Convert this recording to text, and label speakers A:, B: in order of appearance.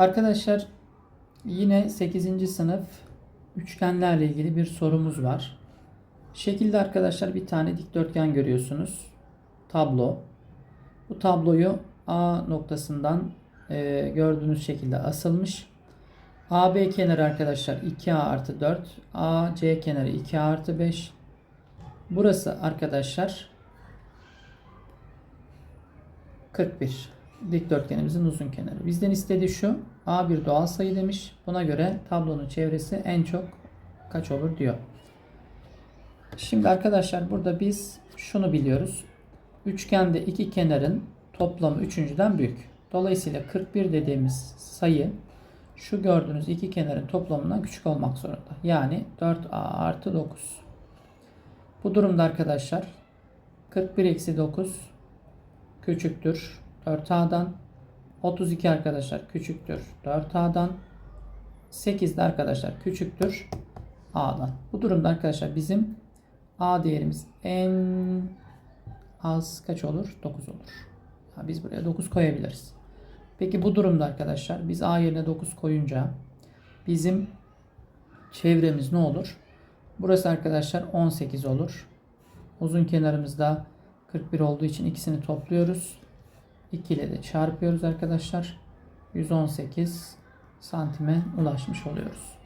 A: Arkadaşlar yine 8. sınıf üçgenlerle ilgili bir sorumuz var. Şekilde arkadaşlar bir tane dikdörtgen görüyorsunuz. Tablo. Bu tabloyu A noktasından e, gördüğünüz şekilde asılmış. AB kenarı arkadaşlar 2A artı 4. AC kenarı 2A artı 5. Burası arkadaşlar 41. Dikdörtgenimizin uzun kenarı. Bizden istediği şu. A bir doğal sayı demiş. Buna göre tablonun çevresi en çok kaç olur diyor. Şimdi arkadaşlar burada biz şunu biliyoruz. Üçgende iki kenarın toplamı üçüncüden büyük. Dolayısıyla 41 dediğimiz sayı şu gördüğünüz iki kenarın toplamından küçük olmak zorunda. Yani 4a artı 9. Bu durumda arkadaşlar 41 eksi 9 küçüktür 4a'dan. 32 arkadaşlar küçüktür 4a'dan. 8 de arkadaşlar küçüktür a'dan. Bu durumda arkadaşlar bizim a değerimiz en az kaç olur? 9 olur. Ha, biz buraya 9 koyabiliriz. Peki bu durumda arkadaşlar biz a yerine 9 koyunca bizim çevremiz ne olur? Burası arkadaşlar 18 olur. Uzun kenarımızda 41 olduğu için ikisini topluyoruz. 2 ile de çarpıyoruz arkadaşlar. 118 santime ulaşmış oluyoruz.